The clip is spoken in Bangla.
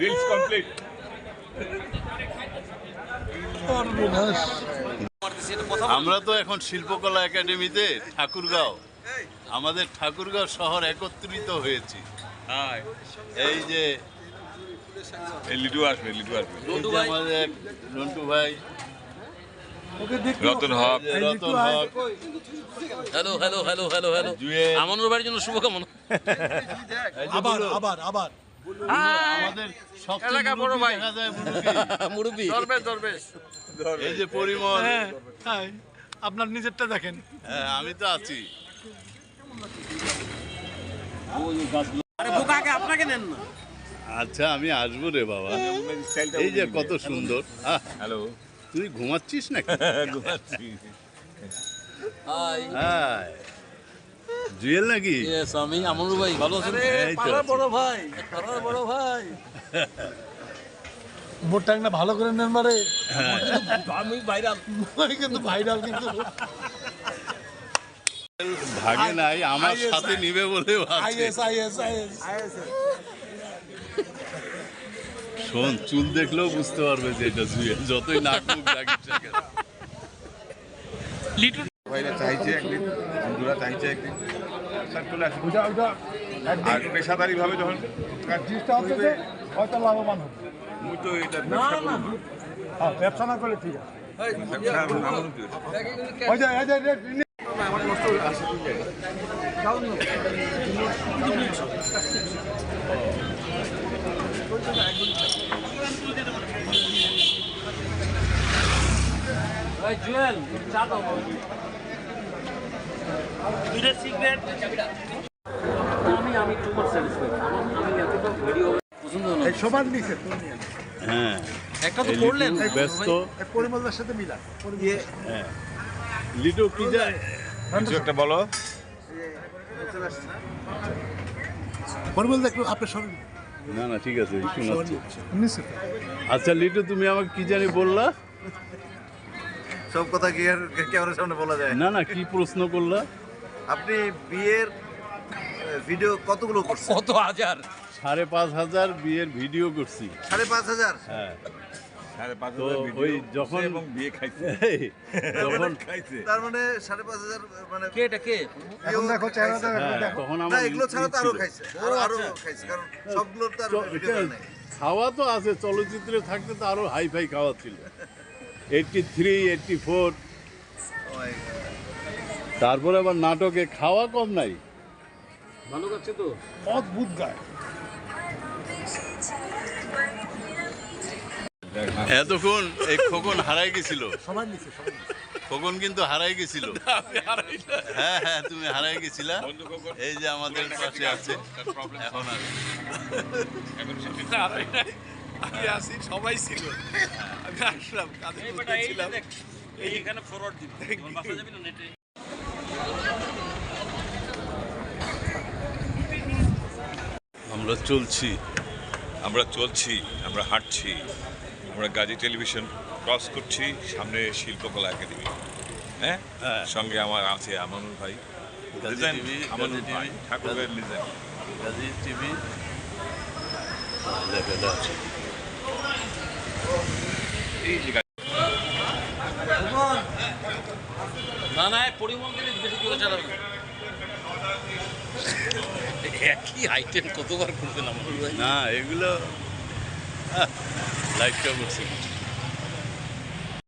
Reels complete. আমরা তো এখন শিল্পকলা একাডেমিতে ঠাকুরগাঁও। আমাদের ঠাকুরগাঁও শহর একত্রিত হয়েছি। এই যে লিডু আসবে লিডু আসবে। আমাদের নন্টু ভাই। Ratan Haque. Ratan Haque. Hello hello hello hello hello Amanur বাড়ির জন্য শুভকামনা। আবার আবার আবার। আমাদের সবচেয়ে এলাকা বড় ভাই। দেখা যায় মুরব্বি। এই যে পরিমল। হ্যাঁ। হ্যাঁ আপনার নিজেরটা দেখেন। হ্যাঁ আমি তো আছি। আপনাকে নেন না। আচ্ছা আমি আসব রে বাবা। এই যে কত সুন্দর। হ্যালো। তুই ঘুমাচ্ছিস নাকি? হাই হাই জুয়েল নাকি? ইয়েস আমি আমানুর ভাই ভালো আছেন? বড় ভাই পাড়ার বড় ভাই। না ভালো করে নেন মারে আমি ভাইরাল। কিন্তু ভাইরাল কিন্তু। ভাগে নাই আমার সাথে নিবে বলে আইএস আইএস আইএস শোন চুল দেখলেও বুঝতে পারবে যে এটা জুয়েল যতই নাক মুখ না ভাইরা চাইছে একদিন বন্ধুরা চাইছে একদিন। স্যার চলে আসুন। আর পেশাদারি যখন হয়তো লাভবান হবে। মুই তো এটা ব্যবসা করব। হ্যাঁ ব্যবসা না করলে ঠিক আছে। আমার জুয়েল চা দাও। সিগারেট আমি আমি টু স্যাটিসফাইড আমি এতটা ভিডিও পছন্দ না নিচে হ্যাঁ। একটা তো করলেন। ব্যস্ত। পরিমলদার সাথে মিলা। হ্যাঁ। লিটু কি যায়? কিছু একটা বলো। পরিমলদা একটু আপনি সরেন। না না ঠিক আছে নিচে আচ্ছা লিটু তুমি আমাকে কি জানি বললা? সব কথা কি আর ক্যামেরার সামনে বলা যায়? না না কি প্রশ্ন করলা? আপনি বিয়ের ভিডিও কতগুলো করছেন? কত হাজার? সাড়ে পাঁচ হাজার বিয়ের ভিডিও করছি। সাড়ে পাঁচ হাজার? হ্যাঁ। সাড়ে পাঁচ তো হাজার ওই যখন- এবং বিয়ে খাইছে। এই, খাইছে। তার মানে সাড়ে পাঁচ হাজার মানে কে এটা কে? এখন দেখো চেহারাটা হ্যাঁ, দেখো। তখন না এগুলো ছাড়া তো আরও খাইছে। আরও আরও খাইছে কারণ সবগুলোর তো আর ভিডিও নাই। খাওয়া তো আছে চলচ্চিত্রে থাকতে তো আরও হাই ফাই খাওয়া ছিল। Eighty three eighty four. তারপরে আবার নাটকে খাওয়া কম নাই। ভালো লাগছে তো। অদ্ভুত গায়। এতক্ষণ এই খোকন হারাই গেছিল। খোকন কিন্তু হারাই গেছিল। হ্যাঁ হ্যাঁ তুমি হারাই গেছিলা। এই যে আমাদের পাশে আছে। এখন আর আমি আসি সবাই ছিল। আমি আসলাম কাজে ছিলাম। এইখানে ফরওয়ার্ড দিবি। আমরা চলছি আমরা চলছি আমরা হাঁটছি আমরা গাজী টেলিভিশন ক্রস করছি সামনে শিল্পকলা একাডেমি। হ্যাঁ? হ্যাঁ। সঙ্গে আমার আছে আমানুর ভাই। গাজী লিজেন্ড টিভি, আমানুর ভাই ঠাকুরের লিজেন্ড গাজী টিভি। লেখাটা আছে। এই যে না না পরিমল একই আইটেম কতবার করবেন আমার না এগুলো লাইফটা করছে।